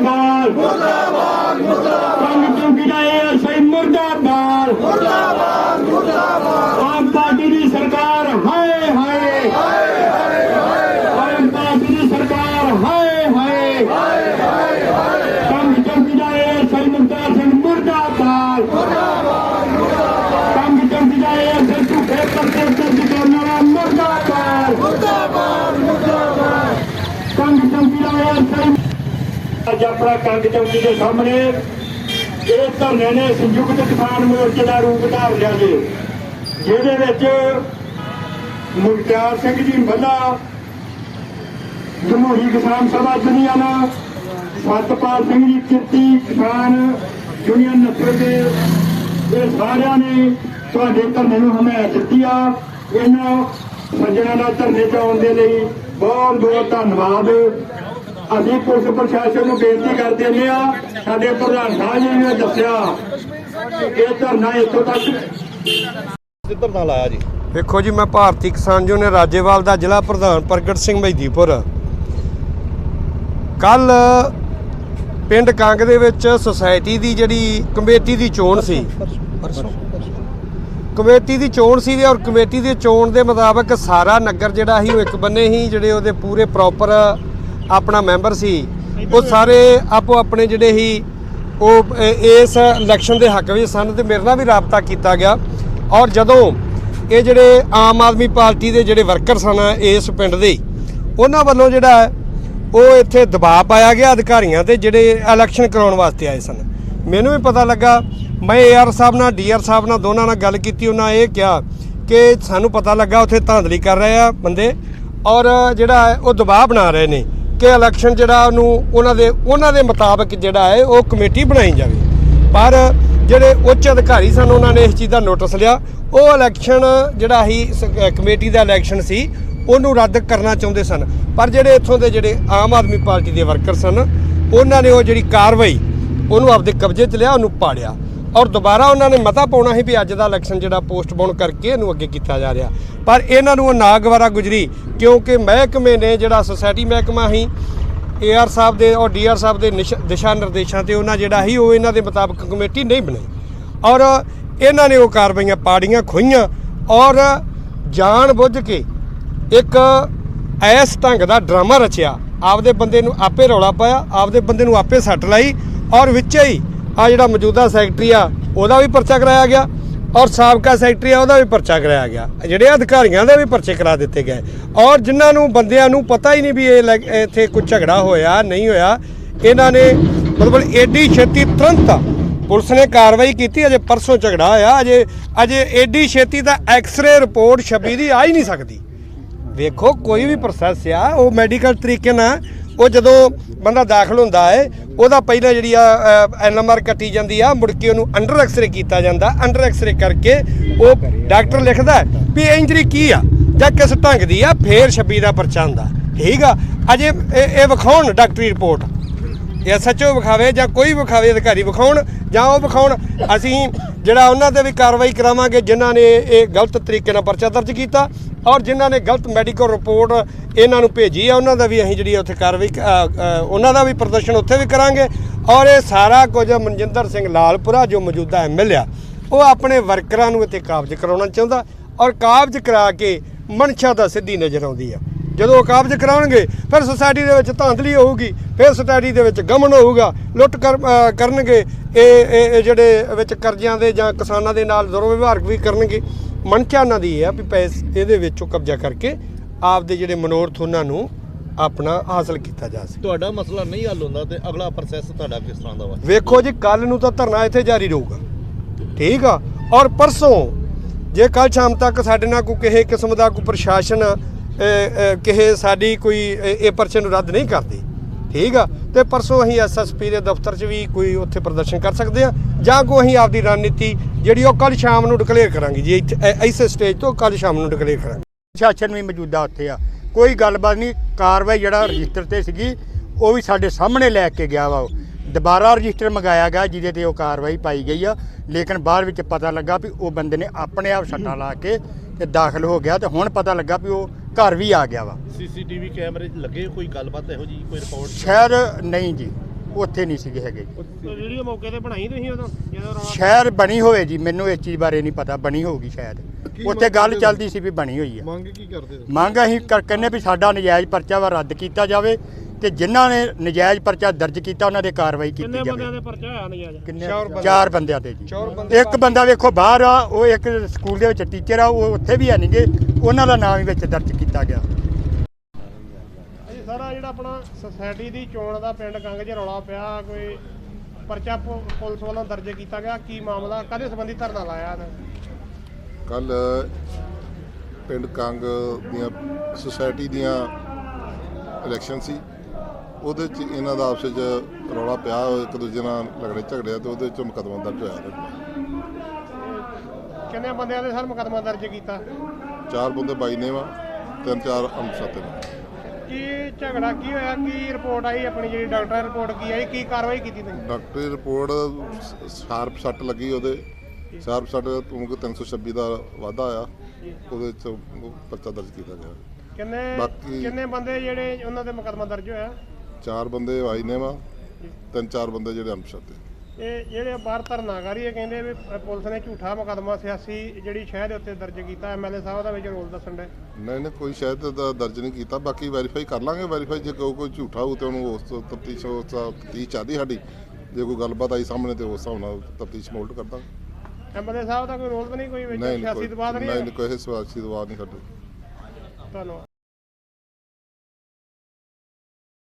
ਮੁਰਦਾਬਾਦ। ਮੁਰਦਾਬਾਦ ਮੁਰਦਾਬਾਦ। ਸਾਨੂੰ ਚੌਂਕੀ ਦਾ ਇਹ ਸਹੀ ਮੁਰਦਾਬਾਦ। ਮੁਰਦਾਬਾਦ ਮੁਰਦਾਬਾਦ। ਆਮ ਪਾਰਟੀ ਦੀ ਸਰਕਾਰ ਹਾਏ। ਹਾਏ ਹਾਏ ਹਾਏ। ਆਮ ਪਾਰਟੀ ਦੀ ਸਰਕਾਰ ਹਾਏ ਹਾਏ। ਅੱਜ ਆਪਣਾ ਕੰਗ ਚੌਕੀ ਦੇ ਸਾਹਮਣੇ ਇਹ ਧਰਨੇ ਨੇ ਸੰਯੁਕਤ ਕਿਸਾਨ ਮੋਰਚੇ ਦਾ ਰੂਪ ਧਾਰ ਲਿਆ ਜੀ, ਜਿਹਦੇ ਵਿੱਚ ਮੁਖਤਿਆਰ ਸਿੰਘ ਜੀ ਮੱਲਾ ਜਮਹੂਰੀ ਕਿਸਾਨ ਸਭਾ ਯੂਨੀਅਨ ਸਤਪਾਲ ਸਿੰਘ ਜੀ ਕਿਰਤੀ ਕਿਸਾਨ ਯੂਨੀਅਨ ਨਸਲ ਦੇ, ਇਹ ਸਾਰਿਆਂ ਨੇ ਤੁਹਾਡੇ ਧਰਨੇ ਨੂੰ ਹਮਾਇਤ ਦਿੱਤੀ ਆ। ਇਹਨਾਂ ਸੱਜਣਾਂ ਦਾ ਧਰਨੇ ਤੇ ਆਉਣ ਦੇ ਲਈ ਬਹੁਤ ਬਹੁਤ ਧੰਨਵਾਦ। ਅਸੀਂ ਪੁਲਿਸ ਪ੍ਰਸ਼ਾਸਨ ਨੂੰ ਬੇਨਤੀ ਕਰਦੇ ਨੇ ਆ ਸਾਡੇ ਪ੍ਰਧਾਨ ਸਾਹਿਬ ਜੀ ਨੇ ਦੱਸਿਆ ਕਿ ਇਹ ਧਰਨਾ ਇੱਥੋਂ ਤੱਕ ਜਿੱਧਰ ਨਾਲ ਆਇਆ ਜੀ? ਵੇਖੋ ਜੀ ਮੈਂ ਭਾਰਤੀ ਕਿਸਾਨ ਯੂਨੀਅਨ ਰਾਜੇਵਾਲ ਦਾ ਜ਼ਿਲ੍ਹਾ ਪ੍ਰਧਾਨ ਪ੍ਰਗਟ ਸਿੰਘ ਮਹਿਦੀਪੁਰ ਕੱਲ ਪਿੰਡ ਕੰਗ ਦੇ ਵਿੱਚ ਸੁਸਾਇਟੀ ਦੀ ਜਿਹੜੀ ਕਮੇਟੀ ਦੀ ਚੋਣ ਸੀ। ਕਮੇਟੀ ਦੀ ਚੋਣ ਸੀ ਤੇ ਔਰ ਕਮੇਟੀ ਦੀ ਚੋਣ ਦੇ ਮੁਤਾਬਕ ਸਾਰਾ ਨਗਰ ਜਿਹੜਾ ਸੀ ਉਹ ਇੱਕ ਬੰਨੇ ਹੀ ਜਿਹੜੇ ਉਹਦੇ ਪੂਰੇ ਪ੍ਰੋਪਰ ਆਪਣਾ ਮੈਂਬਰ ਸੀ ਉਹ ਸਾਰੇ ਆਪੋ ਆਪਣੇ ਜਿਹੜੇ ਹੀ ਉਹ ਇਸ ਇਲੈਕਸ਼ਨ ਦੇ ਹੱਕ ਵਿੱਚ ਸਨ ਤੇ ਮੇਰੇ ਨਾਲ ਵੀ ਰਾਬਤਾ ਕੀਤਾ ਗਿਆ। ਔਰ ਜਦੋਂ ਇਹ ਜਿਹੜੇ ਆਮ ਆਦਮੀ ਪਾਰਟੀ ਦੇ ਜਿਹੜੇ ਵਰਕਰ ਸਨ ਇਸ ਪਿੰਡ ਦੇ ਉਹਨਾਂ ਵੱਲੋਂ ਜਿਹੜਾ ਉਹ ਇੱਥੇ ਦਬਾਅ ਪਾਇਆ ਗਿਆ ਅਧਿਕਾਰੀਆਂ ਤੇ ਜਿਹੜੇ ਇਲੈਕਸ਼ਨ ਕਰਾਉਣ ਵਾਸਤੇ ਆਏ ਸਨ। ਮੈਨੂੰ ਵੀ ਪਤਾ ਲੱਗਾ ਮੈਂ ਏਆਰ ਸਾਹਿਬ ਨਾਲ ਡੀਆਰ ਸਾਹਿਬ ਨਾਲ ਦੋਨਾਂ ਨਾਲ ਗੱਲ ਕੀਤੀ ਉਹਨਾਂ ਇਹ ਕਿਹਾ ਕਿ ਸਾਨੂੰ ਪਤਾ ਲੱਗਾ ਉੱਥੇ ਧਾਂਦਲੀ ਕਰ ਰਹੇ ਆ ਬੰਦੇ ਔਰ ਜਿਹੜਾ ਉਹ ਦਬਾਅ ਬਣਾ ਰਹੇ ਨੇ। ਕਿ ਇਲੈਕਸ਼ਨ ਜਿਹੜਾ ਉਹਨੂੰ ਉਹਨਾਂ ਦੇ ਉਹਨਾਂ ਦੇ ਮੁਤਾਬਕ ਜਿਹੜਾ ਹੈ ਉਹ ਕਮੇਟੀ ਬਣਾਈ ਜਾਵੇ। ਪਰ ਜਿਹੜੇ ਉੱਚ ਅਧਿਕਾਰੀ ਸਨ ਉਹਨਾਂ ਨੇ ਇਸ ਚੀਜ਼ ਦਾ ਨੋਟਿਸ ਲਿਆ, ਉਹ ਇਲੈਕਸ਼ਨ ਜਿਹੜਾ ਹੀ ਸ- ਕਮੇਟੀ ਦਾ ਇਲੈਕਸ਼ਨ ਸੀ, ਉਹਨੂੰ ਰੱਦ ਕਰਨਾ ਚਾਹੁੰਦੇ ਸਨ। ਪਰ ਜਿਹੜੇ ਇੱਥੋਂ ਦੇ ਜਿਹੜੇ ਆਮ ਆਦਮੀ ਪਾਰਟੀ ਦੇ ਵਰਕਰ ਸਨ, ਉਹਨਾਂ ਨੇ ਉਹ ਜਿਹੜੀ ਕਾਰਵਾਈ ਉਹਨੂੰ ਆਪਦੇ ਕਬਜ਼ੇ 'ਚ ਲਿਆ, ਉਹਨੂੰ ਪਾੜਿਆ। ਔਰ ਦੁਬਾਰਾ ਉਹਨਾਂ ਨੇ ਮਤਾ ਪਾਉਣਾ ਸੀ ਵੀ ਅੱਜ ਦਾ ਇਲੈਕਸ਼ਨ ਜਿਹੜਾ ਪੋਸਟਪੋਨ ਕਰਕੇ ਇਹਨੂੰ ਅੱਗੇ ਕੀਤਾ ਜਾ ਰਿਹਾ। ਪਰ ਇਹਨਾਂ ਨੂੰ ਉਹ ਨਾਗਵਾਰਾ ਗੁਜਰੀ, ਕਿਉਂਕਿ ਮਹਿਕਮੇ ਨੇ ਜਿਹੜਾ ਸੁਸਾਇਟੀ ਮਹਿਕਮਾ ਸੀ ਏਆਰ ਸਾਹਿਬ ਦੇ ਔਰ ਡੀਆਰ ਸਾਹਿਬ ਦੇ ਨਿਸ਼- ਦਿਸ਼ਾ ਨਿਰਦੇਸ਼ਾਂ ਤੇ ਉਹਨਾਂ ਜਿਹੜਾ ਸੀ, ਉਹ ਇਹਨਾਂ ਦੇ ਮੁਤਾਬਕ ਕਮੇਟੀ ਨਹੀਂ ਬਣਾਈ ਔਰ ਇਹਨਾਂ ਨੇ ਉਹ ਕਾਰਵਾਈਆਂ ਪਾੜੀਆਂ, ਖੋਈਆਂ ਔਰ ਜਾਣ ਬੁੱਝ ਕੇ ਇੱਕ ਐਸ ਢੰਗ ਦਾ ਡਰਾਮਾ ਰਚਿਆ। ਆਪਦੇ ਬੰਦੇ ਨੂੰ ਆਪੇ ਰੌਲਾ ਪਾਇਆ, ਆਪਦੇ ਬੰਦੇ ਨੂੰ ਆਪੇ ਸੱਟ ਲਾਈ ਔਰ ਵਿੱਚ ਹੀ ਆ ਜਿਹੜਾ ਮੌਜੂਦਾ ਸੈਕਟਰੀ ਆ, ਉਹਦਾ ਵੀ ਪਰਚਾ ਕਰਾਇਆ ਗਿਆ ਔਰ ਸਾਬਕਾ ਸੈਕਟਰੀ ਆ, ਉਹਦਾ ਵੀ ਪਰਚਾ ਕਰਾਇਆ ਗਿਆ। ਜਿਹੜੇ ਅਧਿਕਾਰੀਆਂ ਦੇ ਵੀ ਪਰਚੇ ਕਰਾ ਦਿੱਤੇ ਗਏ। ਔਰ ਜਿਨ੍ਹਾਂ ਨੂੰ, ਬੰਦਿਆਂ ਨੂੰ ਪਤਾ ਹੀ ਨਹੀਂ ਵੀ ਇਹ ਲੈ- ਇੱਥੇ ਕੋਈ ਝਗੜਾ ਹੋਇਆ, ਨਹੀਂ ਹੋਇਆ, ਇਹਨਾਂ ਨੇ ਮਤਲਬ ਏਡੀ ਛੇਤੀ ਤੁਰੰਤ ਪੁਲਿਸ ਨੇ ਕਾਰਵਾਈ ਕੀਤੀ। ਅਜੇ ਪਰਸੋਂ ਝਗੜਾ ਹੋਇਆ, ਅਜੇ ਅਜੇ ਏਡੀ ਛੇਤੀ ਤਾਂ ਐਕਸ-ਰੇ ਰਿਪੋਰਟ 26 ਦੀ ਆ ਹੀ ਨਹੀਂ ਸਕਦੀ। ਵੇਖੋ, ਕੋਈ ਵੀ ਪ੍ਰੋਸੈਸ ਆ, ਉਹ ਮੈਡੀਕਲ ਤਰੀਕੇ ਨਾਲ ਉਹ ਜਦੋਂ ਬੰਦਾ ਦਾਖਲ ਹੁੰਦਾ ਹੈ, ਉਹਦਾ ਪਹਿਲਾਂ ਜਿਹੜੀ ਆ ਐਨਐਮਆਰ ਕੱਟੀ ਜਾਂਦੀ ਆ, ਮੁੜ ਕੇ ਉਹਨੂੰ ਅੰਡਰ ਐਕਸਰੇ ਕੀਤਾ ਜਾਂਦਾ। ਅੰਡਰ ਐਕਸਰੇ ਕਰਕੇ ਉਹ ਡਾਕਟਰ ਲਿਖਦਾ ਹੈ ਵੀ ਇੰਜਰੀ ਕੀ ਆ? ਜਾਂ ਕਿਸ ਢੰਗ ਦੀ ਆ? ਫੇਰ 26 ਦਾ ਪਰਚਾ ਹੁੰਦਾ। ਠੀਕ ਆ? ਅਜੇ ਇਹ ਇਹ ਵਿਖਾਉਣ ਡਾਕਟਰੀ ਰਿਪੋਰਟ। ਐਸਐਚਓ ਵਿਖਾਵੇ ਜਾਂ ਕੋਈ ਵਿਖਾਵੇ, ਅਧਿਕਾਰੀ ਵਿਖਾਉਣ ਜਾਂ ਉਹ ਵਿਖਾਉਣ, ਅਸੀਂ ਜਿਹੜਾ ਉਹਨਾਂ ਤੇ ਵੀ ਕਾਰਵਾਈ ਕਰਾਵਾਂਗੇ, ਜਿਨ੍ਹਾਂ ਨੇ ਇਹ ਗਲਤ ਤਰੀਕੇ ਨਾਲ ਪਰਚਾ ਦਰਜ ਕੀਤਾ ਔਰ ਜਿਨ੍ਹਾਂ ਨੇ ਗਲਤ ਮੈਡੀਕਲ ਰਿਪੋਰਟ ਇਹਨਾਂ ਨੂੰ ਭੇਜੀ ਆ, ਉਹਨਾਂ ਦਾ ਵੀ ਅਸੀਂ ਜਿਹੜੀ ਉੱਥੇ ਕਾਰਵਾਈ ਉਹਨਾਂ ਦਾ ਵੀ ਪ੍ਰਦਰਸ਼ਨ ਉੱਥੇ ਵੀ ਕਰਾਂਗੇ। ਔਰ ਇਹ ਸਾਰਾ ਕੁਝ ਮਨਜਿੰਦਰ ਸਿੰਘ ਲਾਲਪੁਰਾ, ਜੋ ਮੌਜੂਦਾ ਐਮਐਲਏ ਆ, ਉਹ ਆਪਣੇ ਵਰਕਰਾਂ ਨੂੰ ਇੱਥੇ ਕਾਬਜ਼ ਕਰਾਉਣਾ ਚਾਹੁੰਦਾ ਔਰ ਕਾਬਜ਼ ਕਰਾ ਕੇ ਮਨਸ਼ਾ ਦਾ ਸਿੱਧੀ ਨਜ਼ਰ ਆਉਂਦੀ ਆ। ਜਦੋਂ ਉਹ ਕਾਬਜ਼ ਕਰਾਉਣਗੇ, ਫਿਰ ਸੁਸਾਇਟੀ ਦੇ ਵਿੱਚ ਧਾਂਦਲੀ ਹੋਊਗੀ, ਫਿਰ ਸੁਸਾਇਟੀ ਦੇ ਵਿੱਚ ਗਮਨ ਹੋਊਗਾ, ਲੁੱਟ ਕਰ ਕਰਨਗੇ ਇਹ ਇਹ ਜਿਹੜੇ ਵਿੱਚ ਕਰਜ਼ਿਆਂ ਦੇ ਜਾਂ ਕਿਸਾਨਾਂ ਦੇ ਨਾਲ ਦੁਰਵਿਵਹਾਰ ਵੀ ਕਰਨਗੇ। ਮਨਸ਼ਾ ਉਹਨਾਂ ਦੀ ਇਹ ਆ ਵੀ ਪੈਸੇ ਇਹਦੇ ਵਿੱਚੋਂ ਕਬਜ਼ਾ ਕਰਕੇ ਆਪਦੇ ਜਿਹੜੇ ਮਨੋਰਥ ਉਹਨਾਂ ਨੂੰ ਆਪਣਾ ਹਾਸਲ ਕੀਤਾ ਜਾ ਸਕੇ। ਤੁਹਾਡਾ ਮਸਲਾ ਨਹੀਂ ਹੱਲ ਹੁੰਦਾ ਤੇ ਅਗਲਾ ਪ੍ਰੋਸੈਸ ਤੁਹਾਡਾ ਕਿਸ ਤਰ੍ਹਾਂ ਦਾ ਵਾ? ਵੇਖੋ ਜੀ ਕੱਲ ਨੂੰ ਤਾਂ ਧਰਨਾ ਇੱਥੇ ਜਾਰੀ ਰਹੂਗਾ। ਠੀਕ ਆ? ਔਰ ਪਰਸੋਂ ਜੇ ਕੱਲ ਸ਼ਾਮ ਤੱਕ ਸਾਡੇ ਨਾਲ ਕੋਈ ਕਿਸੇ ਕਿਸਮ ਦਾ ਕੋਈ ਪ੍ਰਸ਼ਾਸਨ ਕਿਸੇ ਸਾਡੀ ਕੋਈ ਇਹ ਪਰਚੇ ਨੂੰ ਰੱਦ ਨਹੀਂ ਕਰਦੀ। ਠੀਕ ਆ? ਤੇ ਪਰਸੋਂ ਅਸੀਂ ਐਸਐਸਪੀ ਦੇ ਦਫ਼ਤਰ 'ਚ ਵੀ ਕੋਈ ਉੱਥੇ ਪ੍ਰਦਰਸ਼ਨ ਕਰ ਸਕਦੇ ਆ ਜਾਂ ਕੋਈ ਅਸੀਂ ਆਪਦੀ ਰਣਨੀਤੀ ਜਿਹੜੀ ਉਹ ਕੱਲ ਸ਼ਾਮ ਨੂੰ ਡਿਕਲੇਅਰ ਕਰਾਂਗੇ ਜੀ, ਇੱਥੇ ਇਸ ਸਟੇਜ ਤੋਂ ਕੱਲ ਸ਼ਾਮ ਨੂੰ ਡਿਕਲੇਅਰ ਕਰਾਂਗੇ। ਪ੍ਰਸ਼ਾਸਨ ਵੀ ਮੌਜੂਦਾ ਉੱਥੇ ਆ। ਕੋਈ ਗੱਲਬਾਤ ਨਹੀਂ, ਕਾਰਵਾਈ ਜਿਹੜਾ ਰਜਿਸਟਰ ਤੇ ਸੀਗੀ, ਉਹ ਵੀ ਸਾਡੇ ਸਾਹਮਣੇ ਲੈ ਕੇ ਗਿਆ ਵਾ ਉਹ। ਦੁਬਾਰਾ ਰਜਿਸਟਰ ਮੰਗਾਇਆ ਗਿਆ, ਜਿਹਦੇ ਤੇ ਉਹ ਕਾਰਵਾਈ ਪਾਈ ਗਈ ਆ। ਲੇਕਿਨ ਬਾਅਦ ਵਿੱਚ ਪਤਾ ਲੱਗਾ ਵੀ ਉਹ ਬੰਦੇ ਨੇ ਆਪਣੇ ਆਪ ਸੱਟਾਂ ਲਾ ਕੇ ਤੇ ਦਾਖਲ ਹੋ ਗਿਆ ਤੇ ਹੁਣ ਪਤਾ ਲੱਗਾ ਵੀ ਉਹ ਘਰ ਵੀ ਆ ਗਿਆ ਵਾ। ਸੀਸੀਟੀਵੀ ਕੈਮਰੇ 'ਚ ਲੱਗੇ ਕੋਈ ਗੱਲਬਾਤ ਇਹੋ ਜੀ ਕੋਈ ਰਿਪੋਰਟ ਸ਼ਹਿਰ ਨਹੀਂ ਜੀ ਉੱਥੇ ਨਹੀਂ ਸੀਗੇ ਹੈਗੇ ਵੀਡੀਓ ਮੌਕੇ ਤੇ ਬਣਾਈ ਤੁਸੀਂ ਉਦੋਂ ਜਦੋਂ ਰੌਲਾ ਸ਼ਹਿਰ ਬਣੀ ਹੋਵੇ ਜੀ ਮੈਨੂੰ ਇਸ ਚੀਜ਼ ਬਾਰੇ ਨਹੀਂ ਪਤਾ ਬਣੀ ਹੋਊਗੀ ਸ਼ਾਇਦ ਉੱਥੇ ਗੱਲ ਚੱਲਦੀ ਸੀ ਵੀ ਬਣੀ ਹੋਈ ਆ। ਮੰਗ ਕੀ ਕਰਦੇ ਮੰਗ ਅਸੀਂ ਕਰ- ਕਹਿੰਦੇ ਵੀ ਸਾਡਾ ਨਜਾਇਜ਼ ਪਰਚਾ ਵਾ ਰੱਦ ਕੀਤਾ ਜਾਵੇ ਤੇ ਜਿਨ੍ਹਾਂ ਨੇ ਨਜਾਇਜ਼ ਪਰਚਾ ਦਰਜ ਕੀਤਾ ਉਹਨਾਂ ਦੇ ਕਾਰਵਾਈ ਕਿੰਨੇ ਕੀਤੀ ਬੰਦਿਆਂ ਜਾਵੇ ਦੇ ਪਰਚਾ ਹੋਇਆ ਨਜਾਇਜ਼? ਕਿੰਨੇ? ਚਾਰ ਬੰਦੇ। ਚਾਰ ਬੰਦਿਆਂ ਦੇ ਜੀ। ਚਾਰ ਬੰਦੇ ਇੱਕ ਬੰਦਾ ਵੇਖੋ ਬਾਹਰ ਆ ਉਹ ਇੱਕ ਸਕੂਲ ਦੇ ਵਿੱਚ ਟੀਚਰ ਆ ਉਹ ਉੱਥੇ ਵੀ ਹੈ ਨਹੀਂਗੇ ਉਹਨਾਂ ਦਾ ਨਾਮ ਵੀ ਵਿੱਚ ਦਰਜ ਕੀਤਾ ਗਿਆ। ਸਾਰਾ ਜਿਹੜਾ ਆਪਣਾ ਸੁਸਾਇਟੀ ਦੀ ਚੋਣ ਦਾ ਪਿੰਡ ਗੰਗ 'ਚ ਰੌਲਾ ਪਿਆ ਕੋਈ ਪਰਚਾ ਪੁ- ਪੁਲਿਸ ਵੱਲੋਂ ਦਰਜ ਕੀਤਾ ਗਿਆ ਕੀ ਮਾਮਲਾ ਕਾਹਦੇ ਸੰਬੰਧੀ ਧਰਨਾ ਲਾਇਆ ਨੇ ਕੱਲ ਪਿੰਡ ਕੰਗ ਦੀਆਂ ਸੁਸਾਇਟੀ ਦੀਆਂ ਇਲੈਕਸ਼ਨ ਸੀ। ਉਹਦੇ ਚ ਇਹਨਾਂ ਦਾ ਆਪਸ ਵਿੱਚ ਰੌਲਾ ਪਿਆ ਇੱਕ ਦੂਜੇ ਨਾਲ ਲਗੜੇ ਝਗੜਿਆ ਤੇ ਉਹਦੇ ਚ ਮੁਕੱਦਮਾ ਦਰਜ ਹੋਇਆ ਤੇ। ਕਿੰਨੇ ਬੰਦਿਆਂ ਦੇ ਸਰ ਮੁਕੱਦਮਾ ਦਰਜ ਕੀਤਾ? ਚਾਰ ਬੰਦੇ ਬਾਈ ਨੇ ਵਾ ਤਿੰਨ ਚਾਰ ਅਨਸਤ ਨੇ। ਕੀ ਝਗੜਾ ਕੀ ਹੋਇਆ? ਕੀ ਰਿਪੋਰਟ ਆਈ ਆਪਣੀ ਜਿਹੜੀ ਡਾਕਟਰ ਰਿਪੋਰਟ ਕੀ ਆਈ? ਕੀ ਕਾਰਵਾਈ ਕੀਤੀ ਤੁਸੀਂ? ਡਾਕਟਰੀ ਰਿਪੋਰਟ ਸ਼ਾਰਪ ਸੱਟ ਲੱਗੀ ਉਹਦੇ। ਸ਼ਾਰਪ ਸੱਟ ਤੋਂ 326 ਦਾ ਵਾਧਾ ਆਇਆ ਉਹਦੇ ਚ ਪਰਚਾ ਦਰਜ ਕੀਤਾ ਗਿਆ। ਕਿੰਨੇ ਬਾਕੀ- ਕਿੰਨੇ ਬੰਦੇ ਜਿਹੜੇ ਉਹਨਾਂ ਦੇ ਮੁਕੱਦਮਾ ਦਰਜ ਹੋਇਆ? ਚਾਰ ਬੰਦੇ ਆਈ ਨੇ ਵਾ ਤਿੰਨ ਚਾਰ ਬੰਦੇ ਜਿਹੜੇ ਨੇ ਇਹ ਜਿਹੜੇ ਬਾਹਰ ਧਰਨਾਕਾਰੀ ਇਹ ਕਹਿੰਦੇ ਵੀ ਪੁਲਿਸ ਨੇ ਝੂਠਾ ਮੁਕੱਦਮਾ ਸਿਆਸੀ ਜਿਹੜੀ ਸ਼ਹਿਰ ਦੇ ਉੱਤੇ ਦਰਜ ਕੀਤਾ ਐਮਐਲਏ ਸਾਹਿਬ ਦਾ ਵਿੱਚ ਰੋਲ ਦੱਸਣ ਦੇ। ਨਹੀਂ ਨਹੀਂ ਕੋਈ ਸ਼ਾਇਦ ਦਾ ਦਰਜ ਨਹੀਂ ਕੀਤਾ ਬਾਕੀ ਵੈਰੀਫਾਈ ਕਰ ਲਾਂਗੇ ਵੈਰੀਫਾਈ ਜੇ ਕੋਈ ਕੋਈ ਝੂਠਾ ਹੋਊ ਤੇ ਉਹਨੂੰ ਉਸ ਤੋਂ ਤਫਤੀਸ਼ ਉਸ ਤਫਤੀਸ਼ ਚਾਹਦੀ ਸਾਡੀ। ਜੇ ਕੋਈ ਗੱਲਬਾਤ ਆਈ ਸਾਹਮਣੇ ਤੇ ਉਸ ਹਿਸਾਬ ਨਾਲ ਤਫਤੀਸ਼ ਮੋਲਟ ਕਰ ਦਾਂਗੇ। ਐਮਐਲਏ ਸਾਹਿਬ ਦਾ ਕੋਈ ਰੋਲ ਤਾਂ ਨਹੀਂ ਕੋਈ ਵਿੱਚ? ਸਿਆਸੀ ਦਬਾਅ ਨਹੀਂ ਨਹੀਂ ਹੈ? ਕੋਈ ਸਿਆਸੀ ਦਬਾਅ ਨਹੀਂ ਸਾਡੇ। ਧੰਨਵਾਦ।